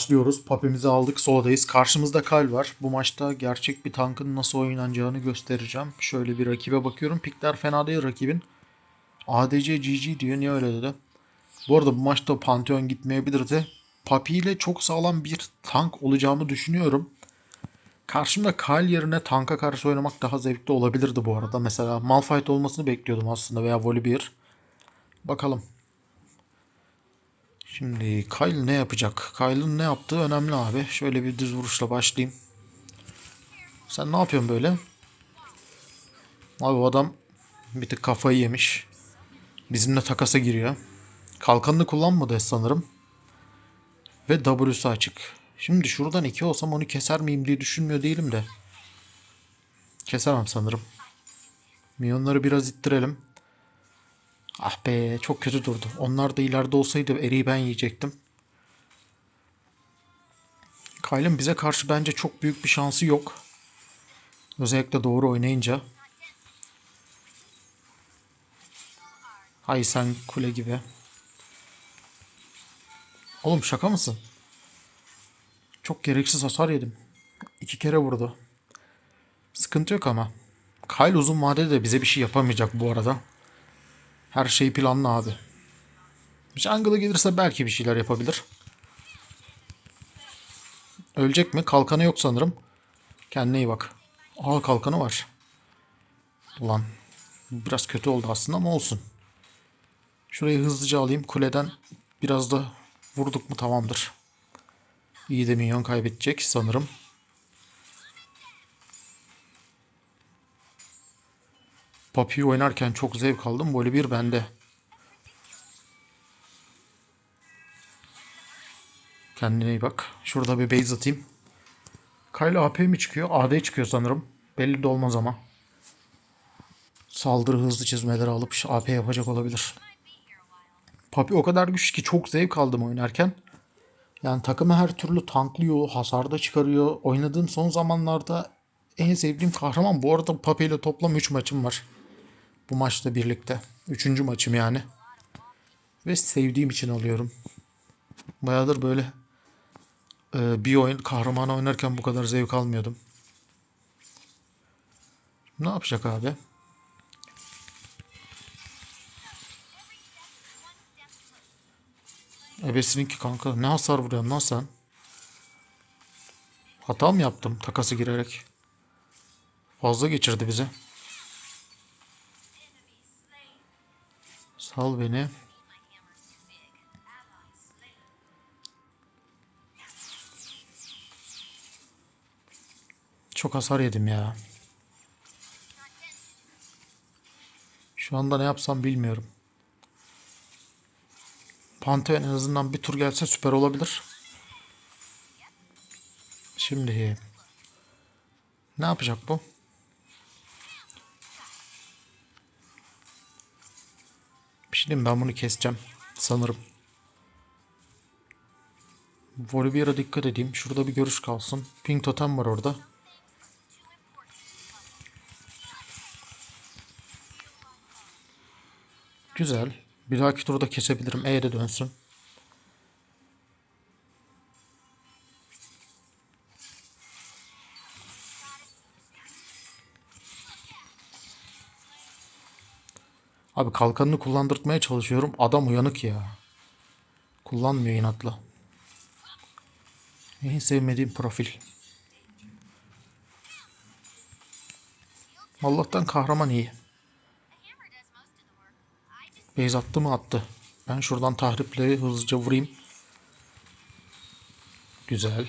Başlıyoruz. Papimizi aldık. Soldayız. Karşımızda Kal var. Bu maçta gerçek bir tankın nasıl oynanacağını göstereceğim. Şöyle bir rakibe bakıyorum. Pikler fena değil rakibin. ADC GG diyor. Niye öyle dedi? Bu arada bu maçta Pantheon gitmeyebilirdi. Papi ile çok sağlam bir tank olacağımı düşünüyorum. Karşımda Kyle yerine tanka karşı oynamak daha zevkli olabilirdi bu arada. Mesela Malphite olmasını bekliyordum aslında veya Volibear. Bakalım. Şimdi Kyle ne yapacak? Kyle'ın ne yaptığı önemli abi. Şöyle bir düz vuruşla başlayayım. Sen ne yapıyorsun böyle? Abi o adam bir tık kafayı yemiş. Bizimle takasa giriyor. Kalkanını kullanmadı sanırım. Ve W'su açık. Şimdi şuradan iki olsam onu keser miyim diye düşünmüyor değilim de. Kesemem sanırım. Milyonları biraz ittirelim. Ah be çok kötü durdu. Onlar da ileride olsaydı eriği ben yiyecektim. Kyle'ın bize karşı bence çok büyük bir şansı yok. Özellikle doğru oynayınca. Hay sen kule gibi. Oğlum şaka mısın? Çok gereksiz hasar yedim. İki kere vurdu. Sıkıntı yok ama. Kyle uzun vadede de bize bir şey yapamayacak bu arada. Her şey planlı abi. Jungle'a gelirse belki bir şeyler yapabilir. Ölecek mi? Kalkanı yok sanırım. Kendine iyi bak. Aa kalkanı var. Ulan biraz kötü oldu aslında ama olsun. Şurayı hızlıca alayım. Kuleden biraz da vurduk mu tamamdır. İyi de minyon kaybedecek sanırım. Papi oynarken çok zevk aldım. Böyle bir bende. Kendine iyi bak. Şurada bir base atayım. Kayla AP mi çıkıyor? AD çıkıyor sanırım. Belli de olmaz ama. Saldırı hızlı çizmeleri alıp AP yapacak olabilir. Papi o kadar güçlü ki çok zevk aldım oynarken. Yani takımı her türlü tanklıyor, hasar da çıkarıyor. Oynadığım son zamanlarda en sevdiğim kahraman. Bu arada Papi ile toplam 3 maçım var. Bu maçla birlikte. Üçüncü maçım yani. Ve sevdiğim için alıyorum. Bayağıdır böyle e, bir oyun kahraman oynarken bu kadar zevk almıyordum. Ne yapacak abi? Ebesininki kanka ne hasar vuruyorsun lan sen? Hata mı yaptım takası girerek? Fazla geçirdi bize. Sal beni. Çok hasar yedim ya. Şu anda ne yapsam bilmiyorum. Pantheon en azından bir tur gelse süper olabilir. Şimdi ne yapacak bu? Bir şey diyeyim ben bunu keseceğim sanırım. Volibear'a dikkat edeyim. Şurada bir görüş kalsın. Pink totem var orada. Güzel. Bir dahaki turda kesebilirim. E'ye de dönsün. Abi kalkanını kullandırtmaya çalışıyorum. Adam uyanık ya. Kullanmıyor inatla. En sevmediğim profil. Allah'tan kahraman iyi. Beyz attı mı attı. Ben şuradan tahriple hızlıca vurayım. Güzel.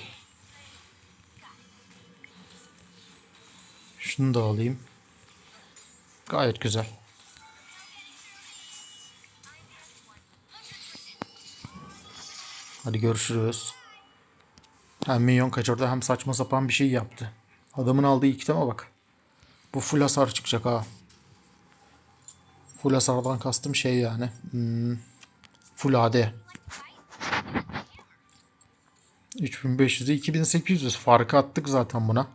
Şunu da alayım. Gayet güzel. Hadi görüşürüz. Hem minyon kaçırdı hem saçma sapan bir şey yaptı. Adamın aldığı iki tema bak. Bu full hasar çıkacak ha. Full hasardan kastım şey yani. Hmm, full AD. 3500'e 2800 farkı attık zaten buna.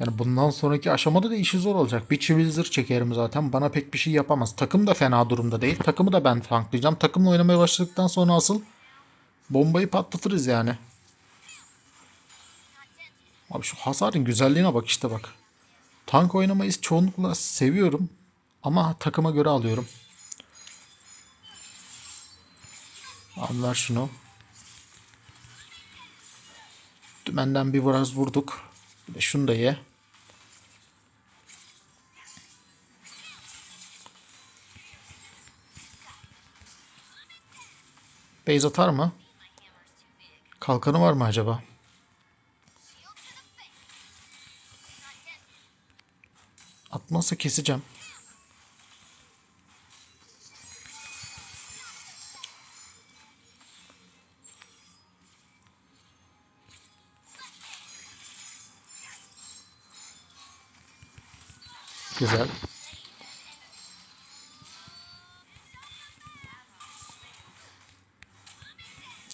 Yani bundan sonraki aşamada da işi zor olacak. Bir çivil zırh çekerim zaten. Bana pek bir şey yapamaz. Takım da fena durumda değil. Takımı da ben tanklayacağım. Takımla oynamaya başladıktan sonra asıl bombayı patlatırız yani. Abi şu hasarın güzelliğine bak işte bak. Tank oynamayı çoğunlukla seviyorum. Ama takıma göre alıyorum. Al ver şunu. Dümenden bir biraz vurduk. Bir de şunu da ye. Beyz atar mı? Kalkanı var mı acaba? Atmazsa keseceğim. Güzel.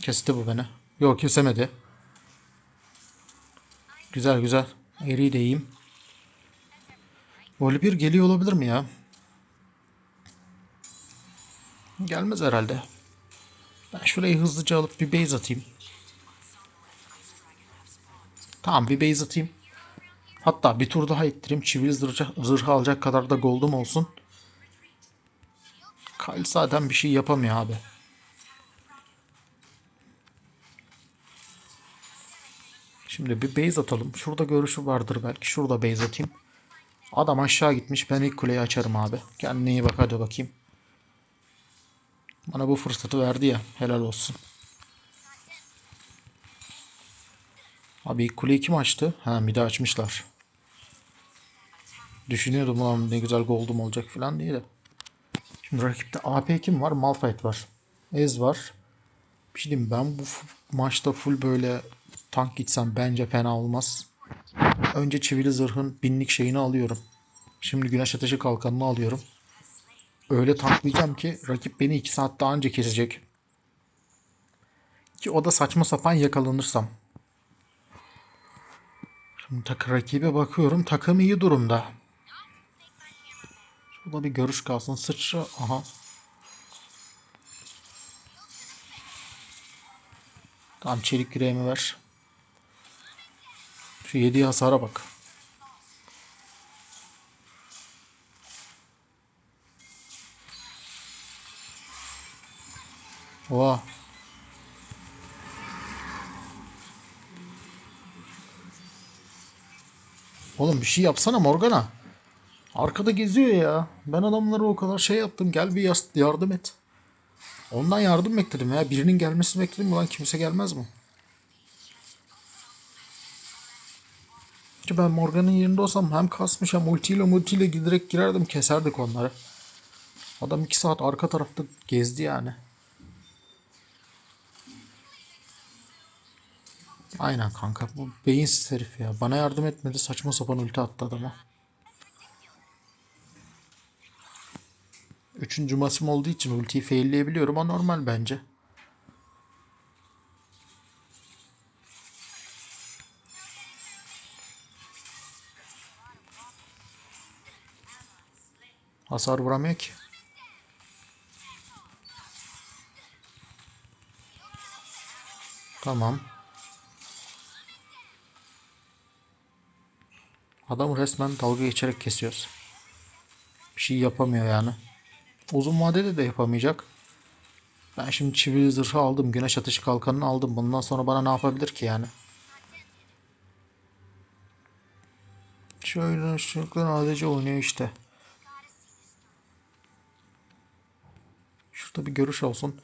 Kesti bu beni. Yok kesemedi. Güzel güzel. Eriyi de yiyeyim. Voli geliyor olabilir mi ya? Gelmez herhalde. Ben şurayı hızlıca alıp bir base atayım. Tamam bir base atayım. Hatta bir tur daha ittireyim. Çivili zırhı, zırhı alacak kadar da gold'um olsun. Kyle zaten bir şey yapamıyor abi. Şimdi bir base atalım. Şurada görüşü vardır belki. Şurada base atayım. Adam aşağı gitmiş. Ben ilk kuleyi açarım abi. Kendine iyi bak hadi bakayım. Bana bu fırsatı verdi ya. Helal olsun. Abi ilk kuleyi kim açtı? Ha bir de açmışlar. Düşünüyordum ulan ne güzel gold'um olacak falan diye de. Şimdi rakipte AP kim var? Malphite var. Ez var. Bir şey diyeyim ben bu maçta full böyle tank gitsem bence fena olmaz. Önce çivili zırhın binlik şeyini alıyorum. Şimdi güneş ateşi kalkanını alıyorum. Öyle tanklayacağım ki rakip beni 2 saat daha önce kesecek. Ki o da saçma sapan yakalanırsam. Şimdi tak rakibe bakıyorum. Takım iyi durumda. Şurada bir görüş kalsın. Sıçra. Aha. Tamam çelik küreğimi ver. Şu yediği hasara bak. Oha. Oğlum bir şey yapsana Morgana. Arkada geziyor ya. Ben adamlara o kadar şey yaptım. Gel bir yardım et. Ondan yardım bekledim ya. Birinin gelmesini bekledim. Ulan kimse gelmez mi? Ki ben Morgan'ın yerinde olsam hem kasmış hem ultiyle multiyle direkt girerdim keserdik onları. Adam 2 saat arka tarafta gezdi yani. Aynen kanka bu beyinsiz herif ya. Bana yardım etmedi saçma sapan ulti attı adama. Üçüncü maçım olduğu için ultiyi failleyebiliyorum ama normal bence. Hasar vuramıyor ki. Tamam. Adam resmen dalga geçerek kesiyoruz. Bir şey yapamıyor yani. Uzun vadede de yapamayacak. Ben şimdi çivili zırhı aldım. Güneş ateşi kalkanını aldım. Bundan sonra bana ne yapabilir ki yani? Şöyle ışıklar adece oynuyor işte. Şurada bir görüş olsun.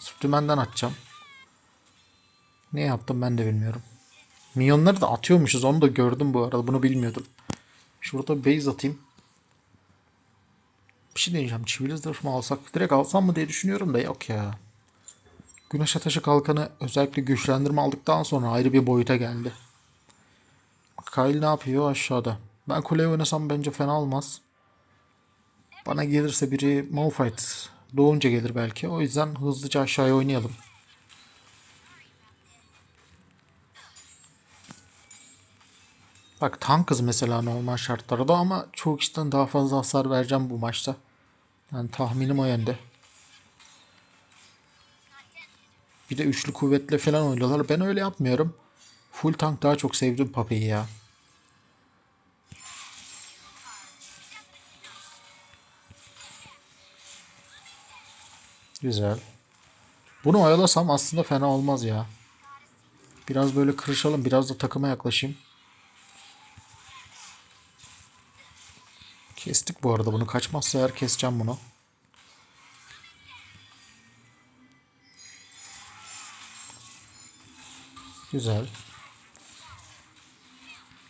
Sütümenden atacağım. Ne yaptım ben de bilmiyorum. Minyonları da atıyormuşuz. Onu da gördüm bu arada. Bunu bilmiyordum. Şurada base atayım. Bir şey diyeceğim. Çivili zırh mı alsak? Direkt alsam mı diye düşünüyorum da yok ya. Güneş ateşi kalkanı özellikle güçlendirme aldıktan sonra ayrı bir boyuta geldi. Kyle ne yapıyor aşağıda? Ben kuleye oynasam bence fena olmaz. Bana gelirse biri Malphite doğunca gelir belki. O yüzden hızlıca aşağıya oynayalım. Bak tankız mesela normal şartlarda ama çoğu kişiden daha fazla hasar vereceğim bu maçta. Yani tahminim o yönde. Bir de üçlü kuvvetle falan oynuyorlar. Ben öyle yapmıyorum. Full tank daha çok sevdim Pape'yi ya. Güzel. Bunu oyalasam aslında fena olmaz ya. Biraz böyle kırışalım. Biraz da takıma yaklaşayım. Kestik bu arada bunu. Kaçmazsa eğer keseceğim bunu. Güzel.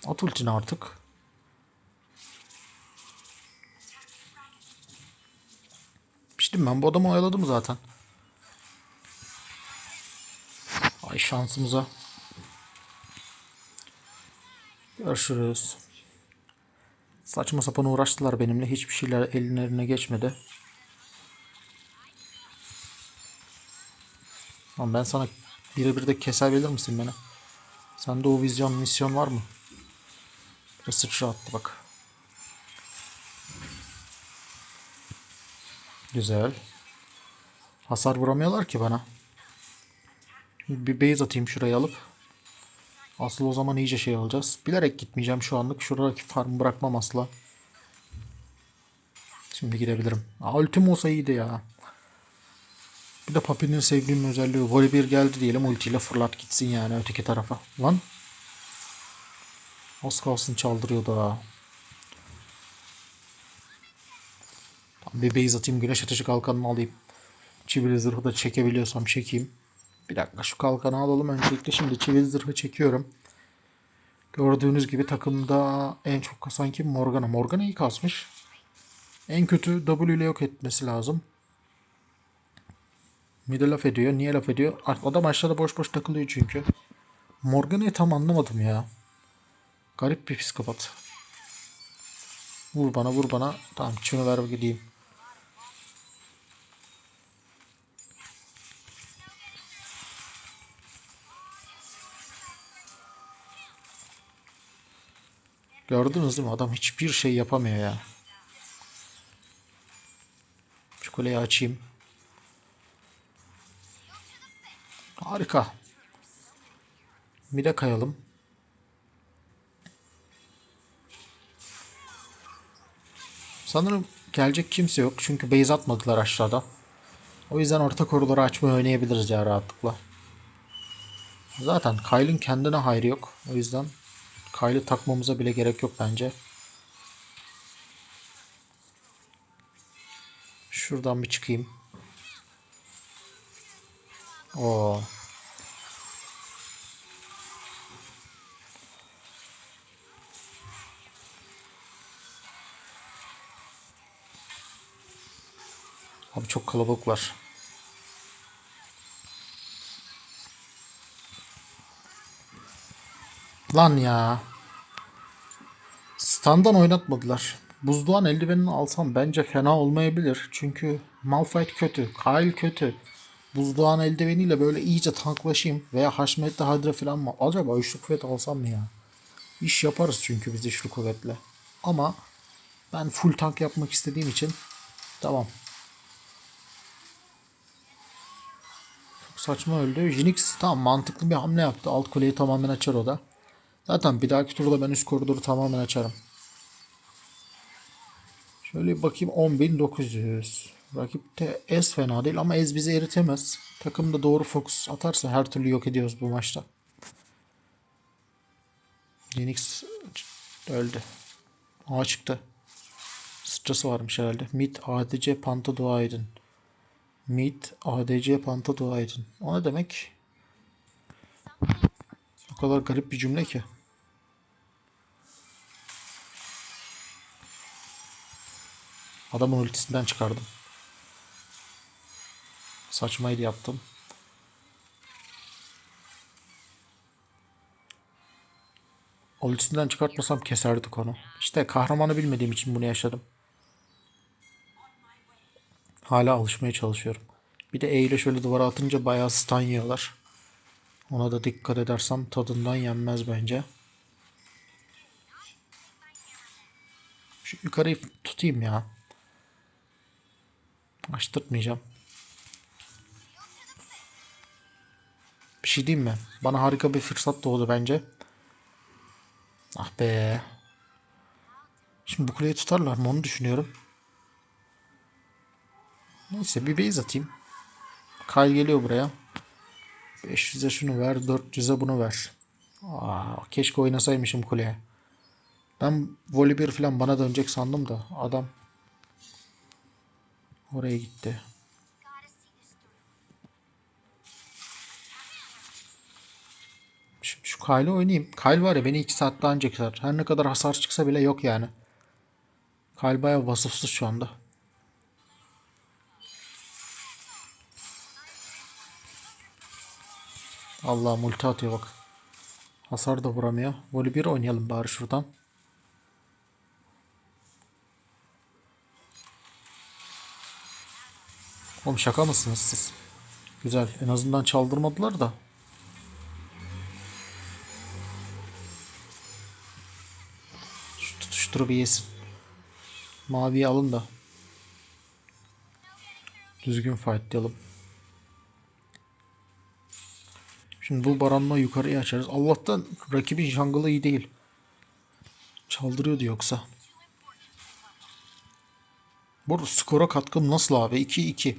At ultini artık. Piştim ben bu adamı oyaladım zaten. Ay şansımıza. Görüşürüz. Saçma sapan uğraştılar benimle. Hiçbir şeyler ellerine geçmedi. Ama ben sana birebir de kesebilir misin beni? Sende o vizyon misyon var mı? Bir sıçra attı bak. Güzel. Hasar vuramıyorlar ki bana. Bir base atayım şuraya alıp. Asıl o zaman iyice şey olacağız. Bilerek gitmeyeceğim şu anlık. Şuradaki farmı bırakmam asla. Şimdi gidebilirim. Aa, ultim olsa iyiydi ya. Bir de Papi'nin sevdiğim özelliği Volibear geldi diyelim ultiyle fırlat gitsin yani öteki tarafa. Lan. Az kalsın çaldırıyordu ha. Tamam, bir base atayım güneş ateşi kalkanını alayım. Çivili zırhı da çekebiliyorsam çekeyim. Bir dakika şu kalkanı alalım öncelikle. Şimdi çivili zırhı çekiyorum. Gördüğünüz gibi takımda en çok kasan kim? Morgana. Morgana iyi kasmış. En kötü W ile yok etmesi lazım. Mide laf ediyor. Niye laf ediyor? Adam aşağıda boş boş takılıyor çünkü. Morgana'yı tam anlamadım ya. Garip bir psikopat. Vur bana vur bana. Tamam şunu ver gideyim. Gördünüz değil mi? Adam hiçbir şey yapamıyor ya. Şu kuleyi açayım. Harika. Mide kayalım. Sanırım gelecek kimse yok. Çünkü base atmadılar aşağıda. O yüzden orta koridoru açmayı oynayabiliriz ya rahatlıkla. Zaten Kyle'ın kendine hayrı yok. O yüzden Kyle'ı takmamıza bile gerek yok bence. Şuradan bir çıkayım. Oo. Abi çok kalabalıklar. Lan ya. Standan oynatmadılar. Buzdoğan eldivenini alsam bence fena olmayabilir. Çünkü Malphite kötü, Kyle kötü. Buzdoğan eldiveniyle böyle iyice tanklaşayım. Veya Haşmet'te Hydra falan mı? Acaba üçlü kuvvet alsam mı ya? İş yaparız çünkü biz üçlü kuvvetle. Ama ben full tank yapmak istediğim için tamam. Çok saçma öldü. Jinx tam mantıklı bir hamle yaptı. Alt kuleyi tamamen açar o da. Zaten bir dahaki turda ben üst koridoru tamamen açarım. Şöyle bakayım 10.900. Rakipte Ez fena değil ama Ez bizi eritemez. Takım da doğru fokus atarsa her türlü yok ediyoruz bu maçta. Linux öldü. A çıktı. Sıçrası varmış herhalde. Mid ADC Panta dua edin. Mid ADC Panta dua edin. O ne demek? O kadar garip bir cümle ki. Adamın ultisinden çıkardım. Saçmaydı yaptım. Ultisinden çıkartmasam keserdik onu. İşte kahramanı bilmediğim için bunu yaşadım. Hala alışmaya çalışıyorum. Bir de E ile şöyle duvara atınca bayağı stun yiyorlar. Ona da dikkat edersem tadından yenmez bence. Şu yukarıyı tutayım ya. Açtırtmayacağım. Bir şey diyeyim mi? Bana harika bir fırsat doğdu bence. Ah be. Şimdi bu kuleyi tutarlar mı onu düşünüyorum. Neyse bir base atayım. Kyle geliyor buraya. 500'e şunu ver, 400'e bunu ver. Aa, keşke oynasaymışım kuleye. Ben voleybol falan bana dönecek sandım da adam oraya gitti. Kyle'ı oynayayım. Kyle var ya beni 2 saat daha önce keser. Her ne kadar hasar çıksa bile yok yani. Kyle bayağı vasıfsız şu anda. Allah multi atıyor bak. Hasar da vuramıyor. Voli 1 oynayalım bari şuradan. Oğlum şaka mısınız siz? Güzel. En azından çaldırmadılar da. Bir yesin. Maviyi alın da. Düzgün fightlayalım. Şimdi bu baranma yukarıya açarız. Allah'tan rakibin jungle'ı iyi değil. Çaldırıyordu yoksa. Bu skora katkım nasıl abi? 2-2.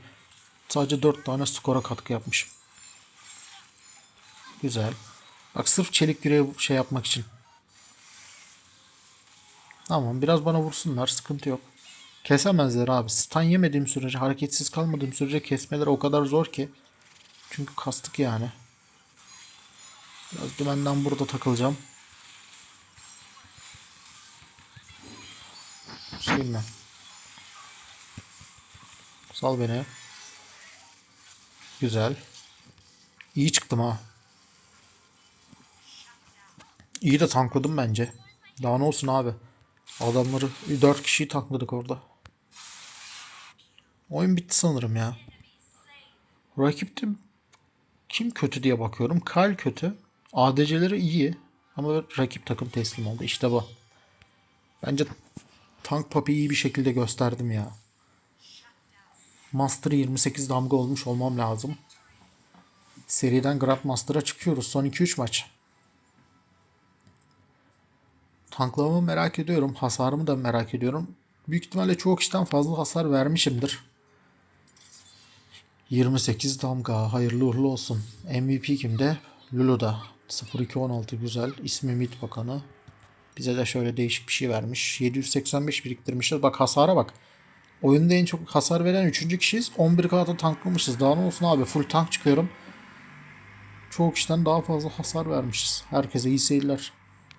Sadece 4 tane skora katkı yapmışım. Güzel. Bak sırf çelik yüreği şey yapmak için. Tamam biraz bana vursunlar sıkıntı yok. Kesemezler abi. Stun yemediğim sürece hareketsiz kalmadığım sürece kesmeleri o kadar zor ki. Çünkü kastık yani. Biraz dümenden burada takılacağım. Şey mi? Sal beni. Güzel. İyi çıktım ha. İyi de tankladım bence. Daha ne olsun abi. Adamları 4 kişiyi tankladık orada. Oyun bitti sanırım ya. Rakipte kim kötü diye bakıyorum. Kal kötü. ADC'leri iyi. Ama rakip takım teslim oldu. İşte bu. Bence Tank Papi iyi bir şekilde gösterdim ya. Master 28 damga olmuş olmam lazım. Seriden Grandmaster'a çıkıyoruz. Son 2-3 maç. Tanklamamı merak ediyorum. Hasarımı da merak ediyorum. Büyük ihtimalle çoğu kişiden fazla hasar vermişimdir. 28 damga. Hayırlı uğurlu olsun. MVP kimde? Lulu'da. 0216 güzel. İsmi MİT Bakanı. Bize de şöyle değişik bir şey vermiş. 785 biriktirmişiz. Bak hasara bak. Oyunda en çok hasar veren 3. kişiyiz. 11K'da tanklamışız. Daha ne olsun abi. Full tank çıkıyorum. Çoğu kişiden daha fazla hasar vermişiz. Herkese iyi seyirler.